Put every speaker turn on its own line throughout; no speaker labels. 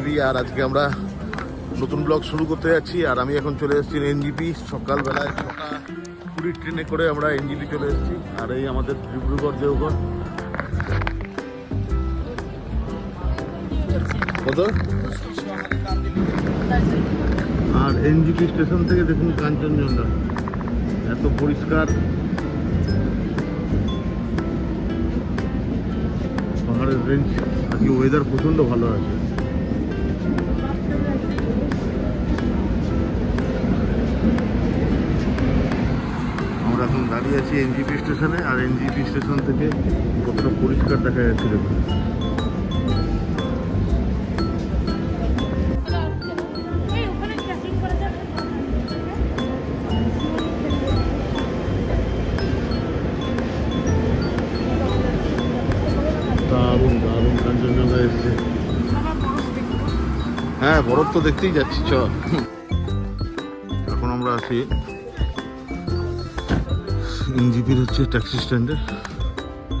দেবী আর আজকে আমরা নতুন ব্লগ শুরু করতে যাচ্ছি। আর আমি এখন চলে এসেছি এনজিপি। সকালবেলায় ছটা কুড়ির ট্রেনে করে আমরা এনজিপি চলে এসেছি। আর এই আমাদের ডিব্রুগড় দেওগড় কত? আর এনজিপি স্টেশন থেকে দেখুন কাঞ্চনজঙ্ঘা। এত পরিষ্কার। পাহাড়ের রেঞ্জ আজকে ওয়েদার প্রচণ্ড ভালো আছে। দাঁড়িয়ে আছি এনজিপি স্টেশনে, আর এনজিপি স্টেশন থেকে কতটা পরিষ্কার দেখা যাচ্ছে হ্যাঁ বরফ তো দেখতেই যাচ্ছি চ এখন আমরা আছি এনজিপির হচ্ছে ট্যাক্সি স্ট্যান্ডে।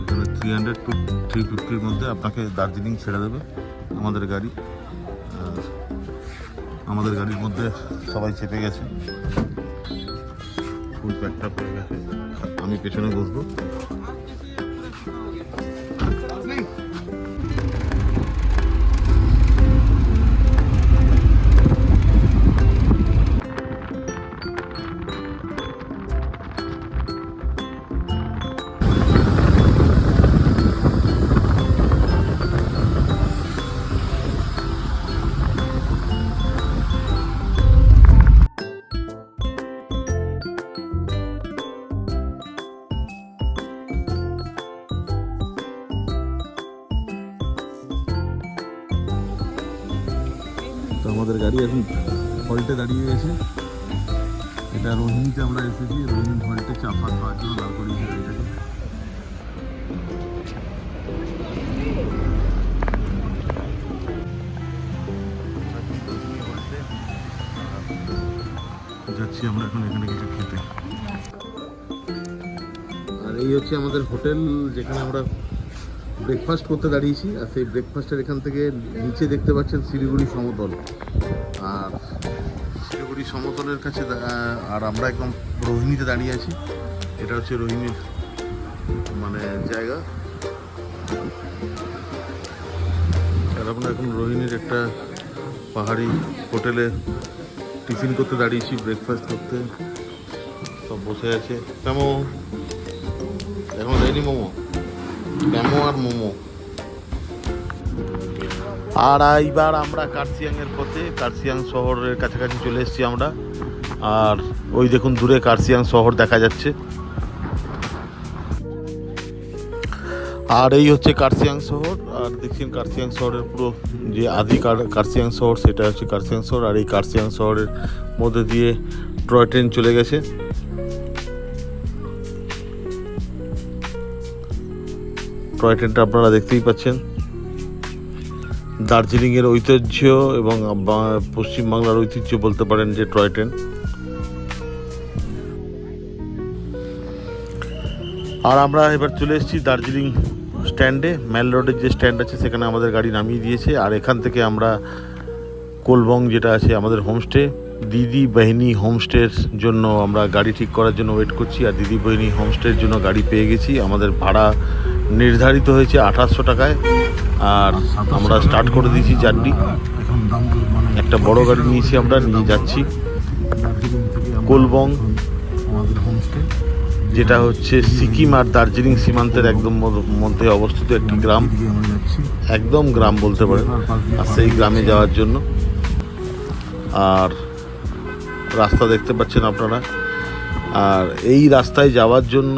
এখানে থ্রি হান্ড্রেড টু থ্রি ফিফটির মধ্যে আপনাকে দার্জিলিং ছেড়ে দেবে আমাদের গাড়ি। আমাদের গাড়ির মধ্যে সবাই চেপে গেছে। ফুল প্যাকটা পড়ে গেছে। আমি পেছনে বসবো। আমাদের গাড়ি এখন হল্টে দাঁড়িয়ে গেছে এটা রোহিণীতে আমরা এসেছি। রোহিণী হল্টে চাপা খাওয়ার জন্য দাঁড় গাড়িটাকে। যাচ্ছি আমরা এখন এখানে কিছু খেতে। আর এই হচ্ছে আমাদের হোটেল, যেখানে আমরা ব্রেকফাস্ট করতে দাঁড়িয়েছি, আর সেই ব্রেকফাস্টের এখান থেকে নিচে দেখতে পাচ্ছেন শিলিগুড়ি সমতল। আর শিলিগুড়ি সমতলের কাছে আর আমরা একদম রোহিণীতে দাঁড়িয়ে আছি। এটা হচ্ছে রোহিণীর মানে জায়গা। আর আমরা এখন রোহিণীর একটা পাহাড়ি হোটেলে টিফিন করতে দাঁড়িয়েছি ব্রেকফাস্ট করতে। সব বসে আছে। কেমন এখন যায়নি মোমো? ড্যামো আর মোমো আর এইবার আমরা কার্সিয়াং এর পথে কার্সিয়াং শহরের কাছাকাছি চলে এসেছি আমরা। আর ওই দেখুন দূরে কার্সিয়াং শহর দেখা যাচ্ছে। আর এই হচ্ছে কার্সিয়াং শহর, আর দেখছেন কার্সিয়াং শহরের পুরো যে আদি কার- কার্সিয়াং শহর, সেটা হচ্ছে কার্সিয়াং শহর। আর এই কার্সিয়াং শহরের মধ্যে দিয়ে টয় ট্রেন চলে গেছে। টয় ট্রেনটা আপনারা দেখতেই পাচ্ছেন। দার্জিলিংয়ের ঐতিহ্য এবং পশ্চিমবাংলার ঐতিহ্য বলতে পারেন যে টয় ট্রেন। আর আমরা এবার চলে এসেছি দার্জিলিং স্ট্যান্ডে। ম্যাল রোডের যে স্ট্যান্ড আছে, সেখানে আমাদের গাড়ি নামিয়ে দিয়েছে। আর এখান থেকে আমরা কোলবং যেটা আছে, আমাদের হোমস্টে, দিদি বাহিনী হোমস্টের জন্য আমরা গাড়ি ঠিক করার জন্য ওয়েট করছি। আর দিদি বাহিনী হোমস্টের জন্য গাড়ি পেয়ে গেছি। আমাদের ভাড়া নির্ধারিত হয়েছে আঠাশশো টাকায়, আর আমরা স্টার্ট করে দিয়েছি জার্নি একটা বড় গাড়ি নিয়েছি আমরা, নিয়ে যাচ্ছি। কোলবং, যেটা হচ্ছে সিকিম আর দার্জিলিং সীমান্তের একদম মধ্যে অবস্থিত একটি গ্রাম। একদম গ্রাম বলতে পারেন, আর সেই গ্রামে যাওয়ার জন্য। আর রাস্তা দেখতে পাচ্ছেন আপনারা। আর এই রাস্তায় যাওয়ার জন্য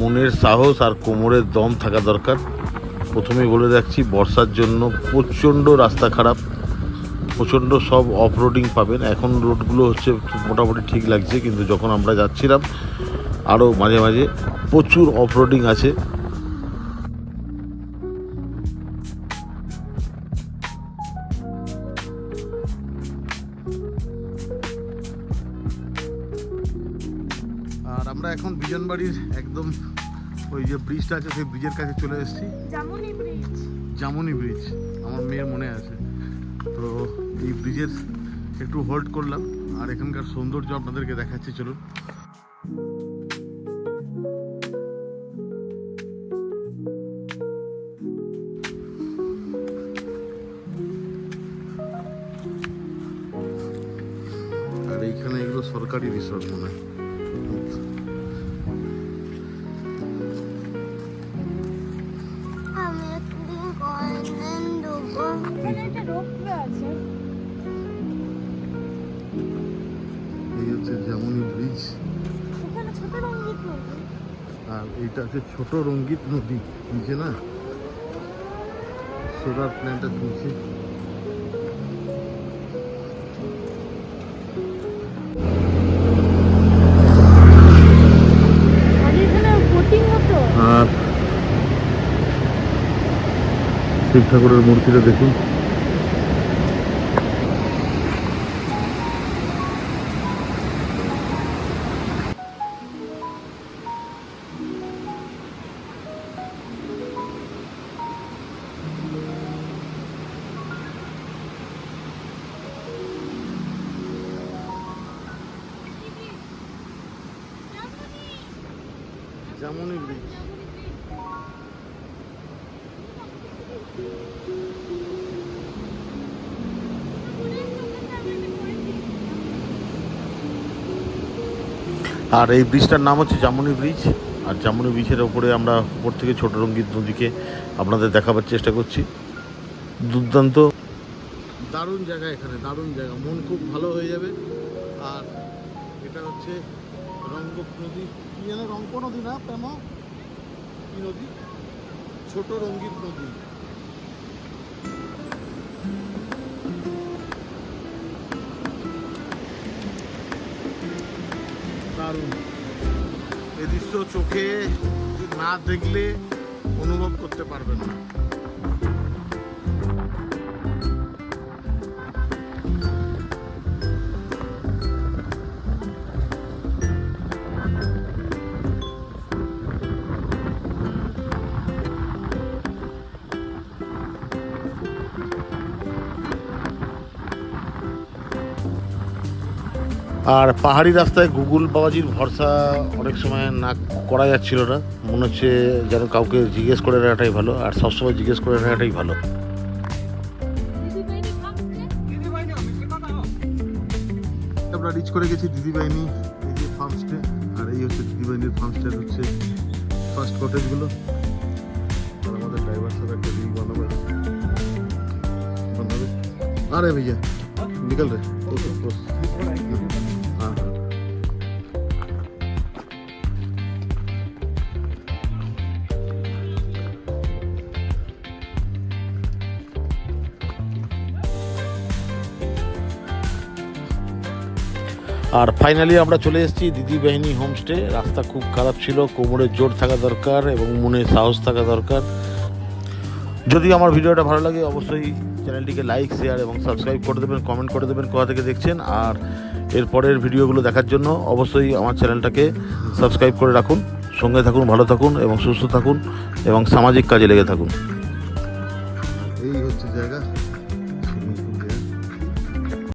মনের সাহস আর কোমরের দম থাকা দরকার। প্রথমেই বলে রাখছি, বর্ষার জন্য প্রচণ্ড রাস্তা খারাপ, প্রচণ্ড সব অফ রোডিং পাবেন। এখন রোডগুলো হচ্ছে মোটামুটি ঠিক লাগছে, কিন্তু যখন আমরা যাচ্ছিলাম আরও মাঝে মাঝে প্রচুর অফ রোডিং আছে। আর আমরা এখন বিজনবাড়ির একদম ওই যে ব্রিজটা আছে সেই ব্রিজের কাছে চলে এসেছি।
জামুনি ব্রিজ
জামুনি ব্রিজ আমার মেয়ের মনে আছে। তো এই ব্রিজের একটু হোল্ড করলাম আর এখানকার সৌন্দর্য আপনাদেরকে দেখাচ্ছি চলুন। আর এইখানে এগুলো সরকারি রিসোর্ট মনে হয়। হচ্ছে যেমনই ব্রিজ আর এইটা হচ্ছে ছোট রঙ্গিত নদী নিচে না? সোলার প্ল্যান্টটা তুলছে।
আর
শিব ঠাকুরের মূর্তিটা দেখুন। যেমনই ব্রিজ আর এই ব্রিজটার নাম হচ্ছে জামুনি ব্রিজ আর জামুনি ব্রিজের ওপরে আমরা উপর থেকে ছোট রঙ্গিত নদীকে আপনাদের দেখাবার চেষ্টা করছি। দুর্দান্ত। দারুণ জায়গা এখানে দারুণ জায়গা। মন খুব ভালো হয়ে যাবে। আর এটা হচ্ছে রঙ্গক নদী, কি যেন রঙ্ক নদী না, প্রেম? কি নদী? ছোট রঙ্গিত নদী। দারুণ। এ দৃশ্য চোখে না দেখলে অনুভব করতে পারবেন না। আর পাহাড়ি রাস্তায় গুগল বাবাজির ভরসা অনেক সময় না করা যাচ্ছিল না। মনে হচ্ছে যেন কাউকে জিজ্ঞেস করে রাখাটাই ভালো আর সবসময় জিজ্ঞেস করে রাখাটাই ভালো।
দিদি
আমরা রিচ করে গেছি দিদিবাহিনী এই যে ফার্মস্টে আর এই হচ্ছে দিদিবাহিনীর ফার্মস্টের হচ্ছে ফার্স্ট কটেজগুলো আর আমাদের ড্রাইভার সাথে একটা রিল বানাবে। বানাবে। আরে ভাইয়া নিকল রে। বস, আর ফাইনালি আমরা চলে এসেছি দিদি বাহিনী হোমস্টে রাস্তা খুব খারাপ ছিল কোমরের জোর থাকা দরকার এবং মনে সাহস থাকা দরকার। যদি আমার ভিডিওটা ভালো লাগে, অবশ্যই চ্যানেলটিকে লাইক শেয়ার এবং সাবস্ক্রাইব করে দেবেন কমেন্ট করে দেবেন কোথা থেকে দেখছেন। আর এর পরের ভিডিওগুলো দেখার জন্য অবশ্যই আমার চ্যানেলটাকে সাবস্ক্রাইব করে রাখুন। সঙ্গে থাকুন, ভালো থাকুন এবং সুস্থ থাকুন এবং সামাজিক কাজে লেগে থাকুন।